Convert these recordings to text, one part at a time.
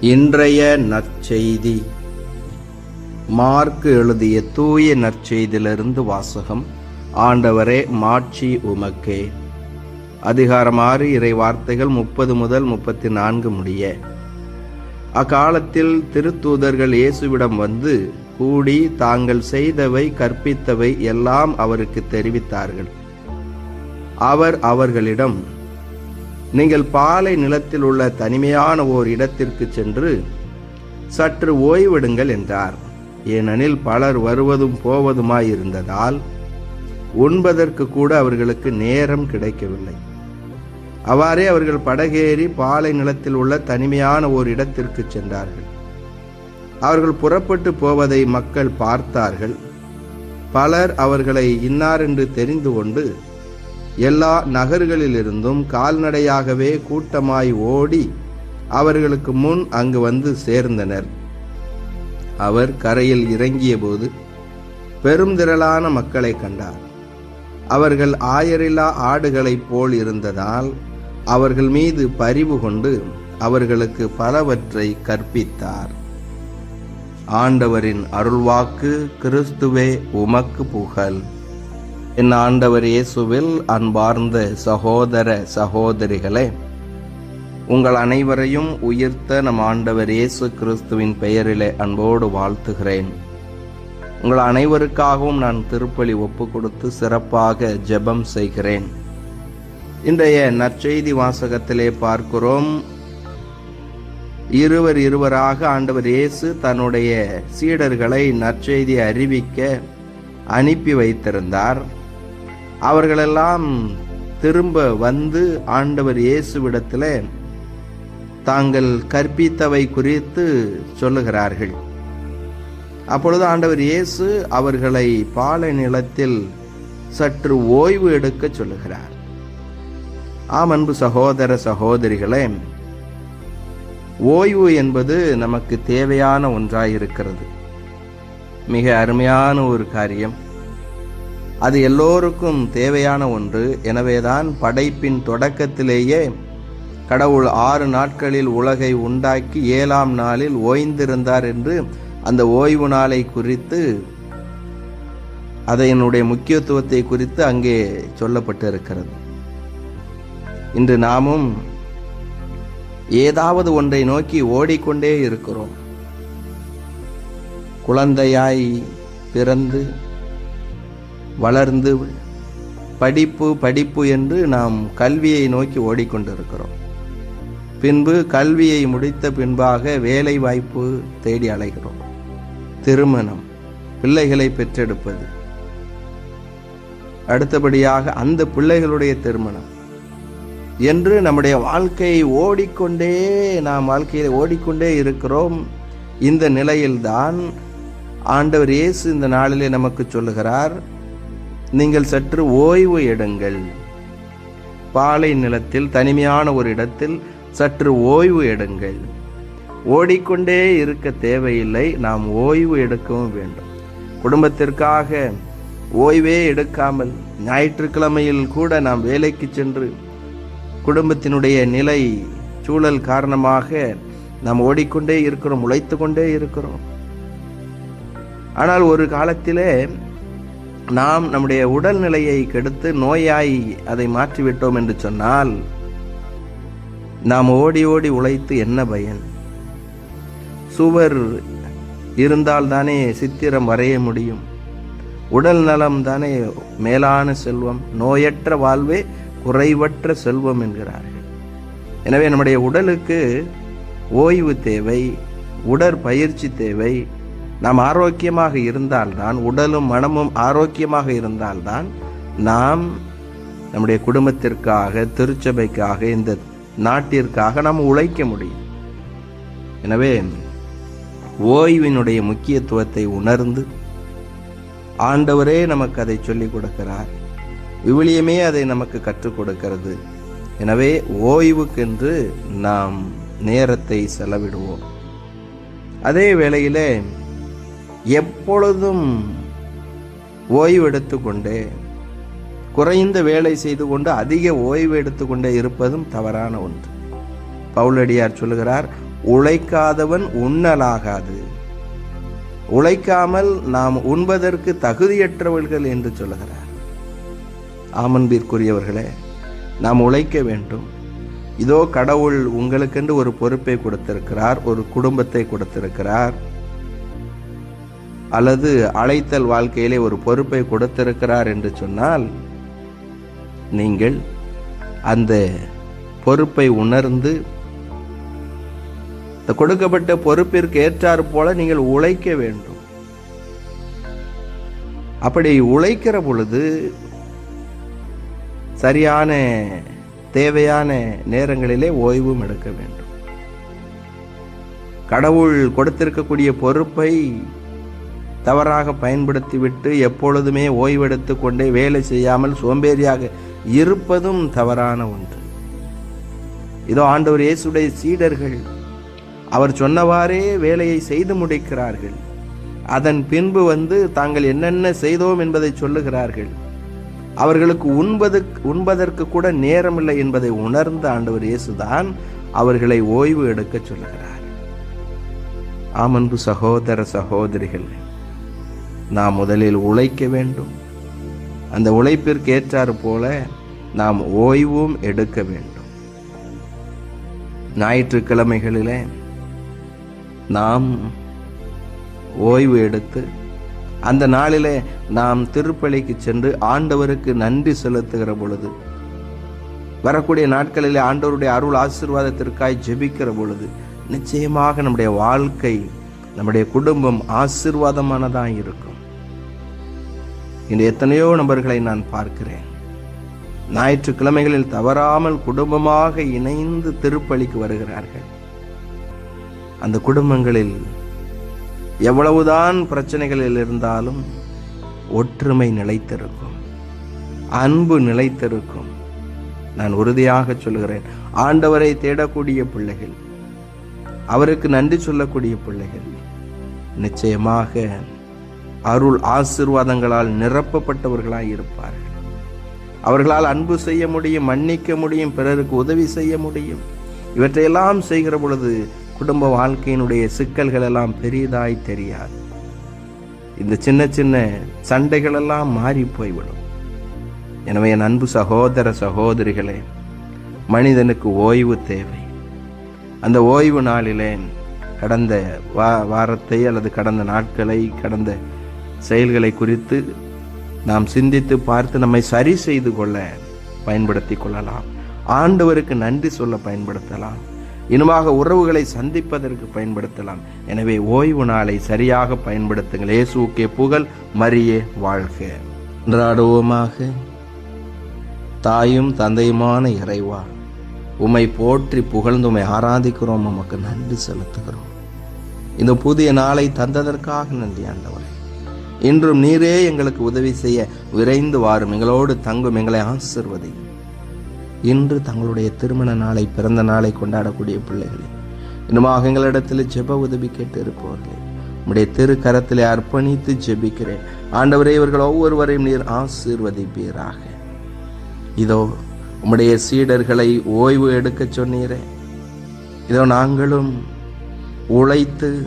இன்றைய நற்செய்தி. மார்க்கு எழுதிய தூய நற்செய்தியிலிருந்து வாசகம் ஆண்டவரே மாட்சி உமக்கே. அதிகாரம் ஆறு இறை வார்த்தைகள் முப்பது முதல் முப்பத்தி நான்கு முடிய. அக்காலத்தில் திருத்தூதர்கள் இயேசுவிடம் வந்து கூடி தாங்கள் செய்தவை கற்பித்தவை எல்லாம் அவருக்கு தெரிவித்தார்கள். அவர் அவர்களிடம் நீங்கள் பாலை நிலத்தில் உள்ள தனிமையான ஓர் இடத்திற்கு சென்று சற்று ஓய்வெடுங்கள் என்றார். ஏனெனில் பலர் வருவதும் போவதுமாயிருந்ததால் உண்பதற்கு கூட அவர்களுக்கு நேரம் கிடைக்கவில்லை. அவ்வாறே அவர்கள் படகேறி பாலை நிலத்தில் உள்ள தனிமையான ஓர் இடத்திற்கு சென்றார்கள். அவர்கள் புறப்பட்டு போவதை மக்கள் பார்த்தார்கள். பலர் அவர்களை இன்னார் என்று தெரிந்து கொண்டு எல்லா நகர்களிலிருந்தும் கால்நடையாகவே கூட்டமாய் ஓடி அவர்களுக்கு முன் அங்கு வந்து சேர்ந்தனர். அவர் கரையில் இறங்கியபோது பெரும் திரளான மக்களை கண்டார். அவர்கள் ஆயரில்லா ஆடுகளைப் போல் இருந்ததால் அவர்கள் மீது பரிவு கொண்டு அவர்களுக்கு பலவற்றை கற்பித்தார். ஆண்டவரின் அருள்வாக்கு கிறிஸ்துவே உமக்கு புகழ். என் ஆண்டவர் இயேசுவில் அன்பார்ந்த சகோதர சகோதரிகளே உங்கள் அனைவரையும் உயிர்த்த நம் ஆண்டவர் இயேசு கிறிஸ்துவின் பெயரிலே அன்போடு வாழ்த்துகிறேன். உங்கள் அனைவருக்காகவும் நான் திருப்பலி ஒப்பு கொடுத்து சிறப்பாக ஜெபம் செய்கிறேன். இன்றைய நற்செய்தி வாசகத்திலே பார்க்கிறோம் இருவர் இருவராக ஆண்டவர் இயேசு தன்னுடைய சீடர்களை நற்செய்தி அறிவிக்க அனுப்பி வைத்திருந்தார். அவர்களெல்லாம் திரும்ப வந்து ஆண்டவர் இயேசுவிடத்தில் தாங்கள் கற்பித்தவை குறித்து சொல்லுகிறார்கள். அப்பொழுது ஆண்டவர் இயேசு அவர்களை பாலை நிலத்தில் சற்று ஓய்வு எடுக்க சொல்லுகிறார். ஆம் அன்பு சகோதர சகோதரிகளே ஓய்வு என்பது நமக்கு தேவையான ஒன்றாயிருக்கிறது. மிக அருமையான ஒரு காரியம். அது எல்லோருக்கும் தேவையான ஒன்று. எனவேதான் படைப்பின் தொடக்கத்திலேயே கடவுள் ஆறு நாட்களில் உலகை உண்டாக்கி ஏழாம் நாளில் ஓய்ந்திருந்தார் என்று அந்த ஓய்வு நாளை குறித்து அதனுடைய முக்கியத்துவத்தை குறித்து அங்கே சொல்லப்பட்டு இருக்கிறது இன்று நாமும் ஏதாவது ஒன்றை நோக்கி ஓடிக்கொண்டே இருக்கிறோம். குழந்தையாய் பிறந்து வளர்ந்து படிப்பு படிப்பு என்று நாம் கல்வியை நோக்கி ஓடிக்கொண்டிருக்கிறோம். பின்பு கல்வியை முடித்த பின்பாக வேலை வாய்ப்பு தேடி அலைகிறோம். திருமணம் பிள்ளைகளை பெற்றெடுப்பது. அடுத்தபடியாக அந்த பிள்ளைகளுடைய திருமணம். என்று நம்முடைய வாழ்க்கையை ஓடிக்கொண்டே நாம் வாழ்க்கையில் ஓடிக்கொண்டே இருக்கிறோம். இந்த நிலையில்தான் ஆண்டவர் இயேசு இந்த நாளிலே நமக்கு சொல்லுகிறார். நீங்கள் சற்று ஓய்வு எடுங்கள். பாலை நிலத்தில் தனிமையான ஒரு இடத்தில் சற்று ஓய்வு எடுங்கள். ஓடிக்கொண்டே இருக்க தேவையில்லை நாம் ஓய்வு எடுக்கவும் வேண்டும். குடும்பத்திற்காக ஓய்வே எடுக்காமல் ஞாயிற்றுக்கிழமையில் கூட நாம் வேலைக்கு சென்று குடும்பத்தினுடைய நிலை சூழல் காரணமாக நாம் ஓடிக்கொண்டே இருக்கிறோம் உழைத்து கொண்டே இருக்கிறோம். ஆனால் ஒரு காலத்திலே நாம் நம்முடைய உடல்நிலையை கெடுத்து நோயாய் அதை மாற்றிவிட்டோம் என்று சொன்னால் நாம் ஓடி ஓடி உழைத்து என்ன பயன்? சுவர் இருந்தால் தானே சித்திரம் வரைய முடியும். உடல் நலம் தானே மேலான செல்வம். நோயற்ற வாழ்வே குறைவற்ற செல்வம் என்கிறார்கள். எனவே நம்முடைய உடலுக்கு ஓய்வு தேவை உடற்பயிற்சி தேவை நாம் ஆரோக்கியமாக இருந்தால்தான் உடலும் மனமும் ஆரோக்கியமாக இருந்தால்தான் நாம் நம்முடைய குடும்பத்திற்காக திருச்சபைக்காக இந்த நாட்டிற்காக நாம் உழைக்க முடியும். எனவே ஓய்வினுடைய முக்கியத்துவத்தை உணர்ந்து ஆண்டவரே நமக்கு அதை சொல்லிக் கொடுக்கிறார். விவிலியமே அதை நமக்கு கற்றுக் கொடுக்கிறது. எனவே ஓய்வுக்கென்று நாம் நேரத்தை செலவிடுவோம். அதே வேளையிலே எப்பொழுதும் ஓய்வெடுத்து கொண்டு குறைந்த வேலை செய்து கொண்டு அதிக ஓய்வு எடுத்துக்கொண்டே இருப்பதும் தவறான ஒன்று. பவுலடியார் சொல்லுகிறார் உழைக்காதவன் உண்ணலாகாது. உழைக்காமல் நாம் உண்பதற்கு தகுதியற்றவர்கள் என்று சொல்லுகிறார். ஆமன்பிற்குரியவர்களே நாம் உழைக்க வேண்டும். இதோ கடவுள் உங்களுக்கென்று ஒரு பொறுப்பை கொடுத்திருக்கிறார் ஒரு குடும்பத்தை கொடுத்திருக்கிறார். அல்லது அழைத்தல் வாழ்க்கையிலே ஒரு பொறுப்பை கொடுத்திருக்கிறார் என்று சொன்னால் நீங்கள் அந்த பொறுப்பை உணர்ந்து இந்த கொடுக்கப்பட்ட பொறுப்பிற்கு ஏற்றாறு போல நீங்கள் உழைக்க வேண்டும். அப்படி உழைக்கிற பொழுது சரியான தேவையான நேரங்களிலே ஓய்வும் எடுக்க வேண்டும். கடவுள் கொடுத்திருக்கக்கூடிய பொறுப்பை தவறாக பயன்படுத்திவிட்டு எப்பொழுதுமே ஓய்வெடுத்து கொண்டே வேலை செய்யாமல் சோம்பேறியாக இருப்பதும் தவறான ஒன்று. இதோ ஆண்டவர் இயேசுடைய சீடர்கள் அவர் சொன்னவாறே வேலையை செய்து முடிக்கிறார்கள். அதன் பின்பு வந்து தாங்கள் என்னென்ன செய்தோம் என்பதை சொல்லுகிறார்கள். அவர்களுக்கு உண்பது உண்பதற்கு கூட நேரமில்லை என்பதை உணர்ந்த ஆண்டவர் இயேசுதான் அவர்களை ஓய்வு எடுக்க சொல்லுகிறார். ஆமன்பு சகோதர சகோதரிகள் நாம் முதலில் உழைக்க வேண்டும். அந்த உழைப்பிற்கு ஏற்றாறு போல நாம் ஓய்வும் எடுக்க வேண்டும். ஞாயிற்றுக்கிழமைகளிலே நாம் ஓய்வு எடுத்து அந்த நாளிலே நாம் திருப்பலிக்கு சென்று ஆண்டவருக்கு நன்றி செலுத்துகிற பொழுது வரக்கூடிய நாட்களிலே ஆண்டவருடைய அருள் ஆசீர்வாதத்திற்காய் ஜெபிக்கிற பொழுது நிச்சயமாக நம்முடைய வாழ்க்கை நம்முடைய குடும்பம் ஆசீர்வாதமானதாக இருக்கும். இன்று எத்தனையோ நபர்களை நான் பார்க்கிறேன். ஞாயிற்றுக்கிழமைகளில் தவறாமல் குடும்பமாக இணைந்து திருப்பலிக்கு வருகிறார்கள். அந்த குடும்பங்களில் எவ்வளவுதான் பிரச்சனைகளில் இருந்தாலும் ஒற்றுமை நிலைத்திருக்கும். அன்பு நிலைத்திருக்கும். நான் உறுதியாக சொல்கிறேன். ஆண்டவரை தேடக்கூடிய பிள்ளைகள் அவருக்கு நன்றி சொல்லக்கூடிய பிள்ளைகள் நிச்சயமாக அருள் ஆசிர்வாதங்களால் நிரப்பப்பட்டவர்களாய் இருப்பார்கள். அவர்களால் அன்பு செய்ய முடியும் மன்னிக்க முடியும் பிறருக்கு உதவி செய்ய முடியும். இவற்றையெல்லாம் செய்கிற பொழுது குடும்ப வாழ்க்கையினுடைய சிக்கல்கள் எல்லாம் பெரியதாய் தெரியாது. இந்த சின்ன சின்ன சண்டைகள் எல்லாம் மாறி போய்விடும். எனவே என் அன்பு சகோதர சகோதரிகளே மனிதனுக்கு ஓய்வு தேவை. அந்த ஓய்வு நாளிலே கடந்த வா வாரத்தை அல்லது கடந்த நாட்களை கடந்த செயல்களை குறித்து நாம் சிந்தித்து பார்த்து நம்மை சரி செய்து கொள்ள பயன்படுத்தி கொள்ளலாம். ஆண்டவருக்கு நன்றி சொல்ல பயன்படுத்தலாம். இனிமாக உறவுகளை சந்திப்பதற்கு பயன்படுத்தலாம். எனவே ஓய்வு நாளை சரியாக பயன்படுத்துங்கள். இயேசுக்கே புகழ் மரியே வாழ்க. என்றாடுவோமாக தாயும் தந்தையுமான இறைவா உம்மை போற்றி புகழ்ந்து உமை ஆராதிக்கிறோம். உமக்கு நன்றி செலுத்துகிறோம். இந்த புதிய நாளை தந்ததற்காக நன்றி ஆண்டவரே. இன்றும் நீரே எங்களுக்கு உதவி செய்ய விரைந்து வாரும். எங்களோடு தங்கும் எங்களை ஆசிர்வதி. இன்று தங்களுடைய திருமண நாளை பிறந்த நாளை கொண்டாடக்கூடிய பிள்ளைகளே இன்னுமாக எங்களிடத்தில் ஜெப உதவி கேட்டு இருப்பவர்களே உம்முடைய திரு கரத்திலே அர்ப்பணித்து ஜெபிக்கிறேன். ஆண்டவரே இவர்கள் ஒவ்வொருவரையும் நீர் ஆசீர்வதிப்பீராக. இதோ உம்முடைய சீடர்களை ஓய்வு எடுக்க சொன்னீரே. இதோ நாங்களும் உழைத்து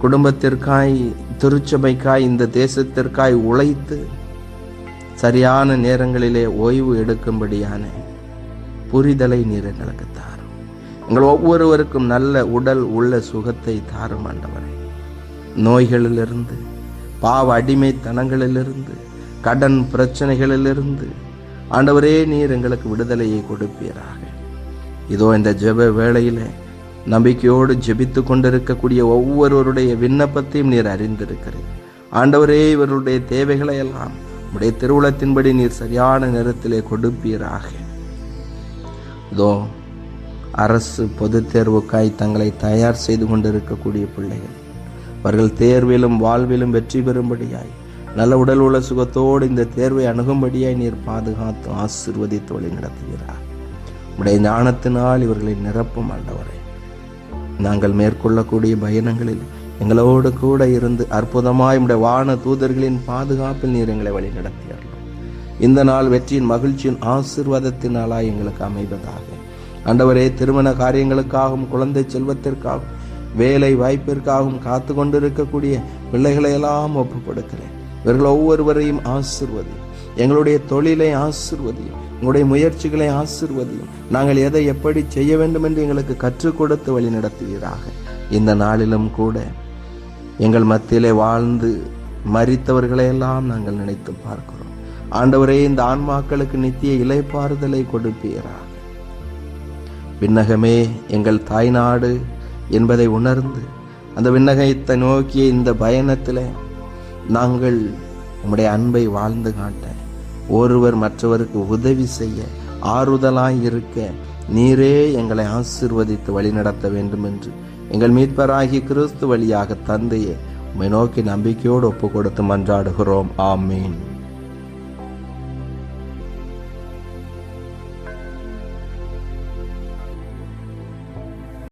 குடும்பத்திற்காய் திருச்சபைக்காய் இந்த தேசத்திற்காய் உழைத்து சரியான நேரங்களிலே ஓய்வு எடுக்கும்படியான புரிதலை நீர் எங்களுக்கு தாரும். எங்கள் ஒவ்வொருவருக்கும் நல்ல உடல் உள்ள சுகத்தை தாரும் ஆண்டவரே. நோய்களிலிருந்து பாவ அடிமைத்தனங்களிலிருந்து கடன் பிரச்சனைகளிலிருந்து ஆண்டவரே நீர் எங்களுக்கு விடுதலையை கொடுப்பீராக. இதோ இந்த ஜெப வேளையிலே நம்பிக்கையோடு ஜெபித்து கொண்டிருக்கக்கூடிய ஒவ்வொருவருடைய விண்ணப்பத்தையும் நீர் அறிந்திருக்கிறீர். ஆண்டவரே இவருடைய தேவைகளை எல்லாம் உடைய திருவுளத்தின்படி நீர் சரியான நேரத்திலே கொடுப்பீராக. இதோ அரசு பொதுத் தேர்வுக்காய் தங்களை தயார் செய்து கொண்டிருக்கக்கூடிய பிள்ளைகள். அவர்கள் தேர்விலும் வாழ்விலும் வெற்றி பெறும்படியாய் நல்ல உடல் உள்ள சுகத்தோடு இந்த தேர்வை அணுகும்படியாய் நீர் பாதுகாத்து ஆசிர்வதித்து வழி நடத்துகிறார் உடைய ஞானத்தினால் இவர்களை நிரப்பும் ஆண்டவரை. நாங்கள் மேற்கொள்ளக்கூடிய பயணங்களில் எங்களோடு கூட இருந்து அற்புதமாய் உடைய வான தூதர்களின் பாதுகாப்பில் நீர் எங்களை வழி நடத்தியார்கள் இந்த நாள் வெற்றியின் மகிழ்ச்சியின் ஆசிர்வாதத்தினாலாய் எங்களுக்கு அமைவதாக. ஆண்டவரே திருமண காரியங்களுக்காகவும் குழந்தை செல்வத்திற்காகவும் வேலை வாய்ப்பிற்காகவும் காத்து கொண்டிருக்கக்கூடிய பிள்ளைகளை எல்லாம் ஒப்பு கொடுக்கிறேன் இவர்கள் ஒவ்வொருவரையும் ஆசிர்வதி எங்களுடைய தொழிலை ஆசிர்வதியும். உங்களுடைய முயற்சிகளை ஆசிர்வதியும். நாங்கள் எதை எப்படி செய்ய வேண்டும் என்று எங்களுக்கு கற்றுக் கொடுத்து வழி நடத்துவீராக. இந்த நாளிலும் கூட எங்கள் மத்தியிலே வாழ்ந்து மறித்தவர்களையெல்லாம் நாங்கள் நினைத்து பார்க்கிறோம். ஆண்டவரே இந்த ஆன்மாக்களுக்கு நித்திய இலைப்பாறுதலை கொடுப்பீராக. விண்ணகமே எங்கள் தாய்நாடு என்பதை உணர்ந்து அந்த விண்ணகத்தை நோக்கிய இந்த பயணத்தில் நாங்கள் உம்முடைய அன்பை வாழ்ந்து காட்ட ஒருவர் மற்றவருக்கு உதவி செய்ய ஆறுதலாய் இருக்க நீரே எங்களை ஆசிர்வதித்து வழிநடத்த வேண்டும் என்று எங்கள் மீட்பராகி கிறிஸ்து வழியாக தந்தையே உம்மை நோக்கி நம்பிக்கையோடு ஒப்பு கொடுத்து மன்றாடுகிறோம். ஆமீன்.